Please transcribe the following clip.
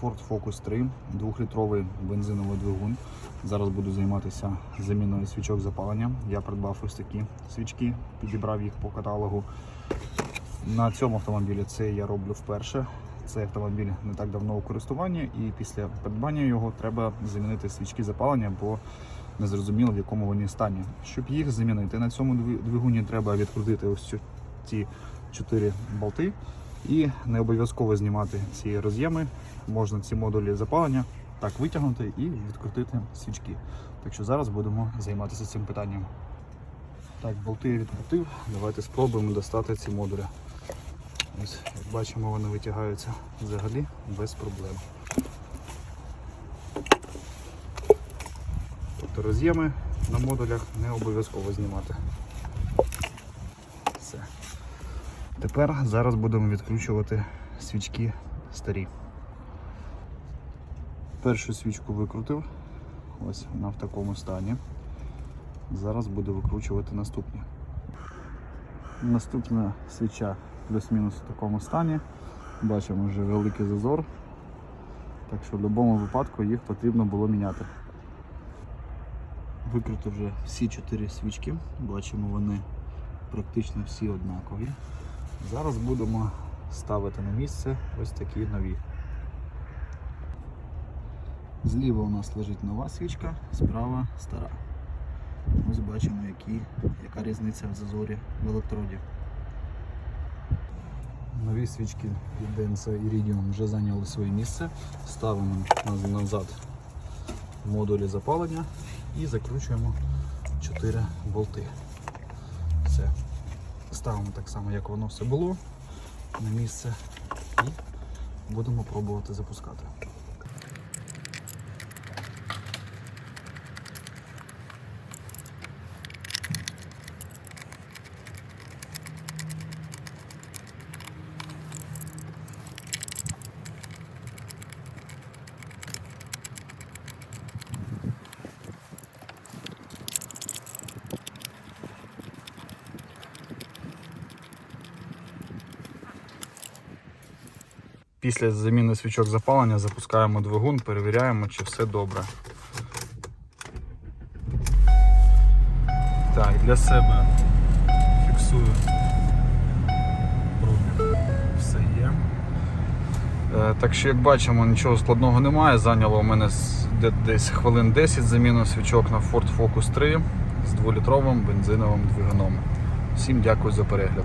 Ford Focus 3, 2-літровий бензиновий двигун. Зараз буду займатися заміною свічок запалення. Я придбав ось такі свічки, підібрав їх по каталогу. На цьому автомобілі це я роблю вперше. Цей автомобіль не так давно у користуванні, і після придбання його треба замінити свічки запалення, бо не зрозуміло в якому вони стані. Щоб їх замінити, на цьому двигуні треба відкрутити ось ці чотири болти. І не обов'язково знімати ці роз'єми. Можна ці модулі запалення так витягнути і відкрутити свічки. Так що зараз будемо займатися цим питанням. Так, болти я відкрутив. Давайте спробуємо достати ці модулі. Ось, як бачимо, вони витягаються взагалі без проблем. Тобто роз'єми на модулях не обов'язково знімати. Все. Тепер зараз будемо відкручувати свічки старі. Першу свічку викрутив. Ось вона в такому стані. Зараз буду викручувати наступні. Наступна свіча плюс-мінус в такому стані. Бачимо вже великий зазор. Так що в будь-якому випадку їх потрібно було міняти. Викрутив вже всі чотири свічки. Бачимо, вони практично всі однакові. Зараз будемо ставити на місце ось такі нові. Зліва у нас лежить нова свічка, справа стара. Ось бачимо, які, яка різниця в зазорі в електроді. Нові свічки від DNC Iridium вже зайняли своє місце. Ставимо назад модулі запалення і закручуємо 4 болти. Все. Ставимо так само, як воно все було на місце і будемо пробувати запускати. Після заміни свічок запалення запускаємо двигун, перевіряємо, чи все добре. Так, для себе фіксую пробіг. Все є. Е, Так що, як бачимо, нічого складного немає. Зайняло у мене десь хвилин 10 заміну свічок на Ford Focus 3 з 2-літровим бензиновим двигуном. Всім дякую за перегляд.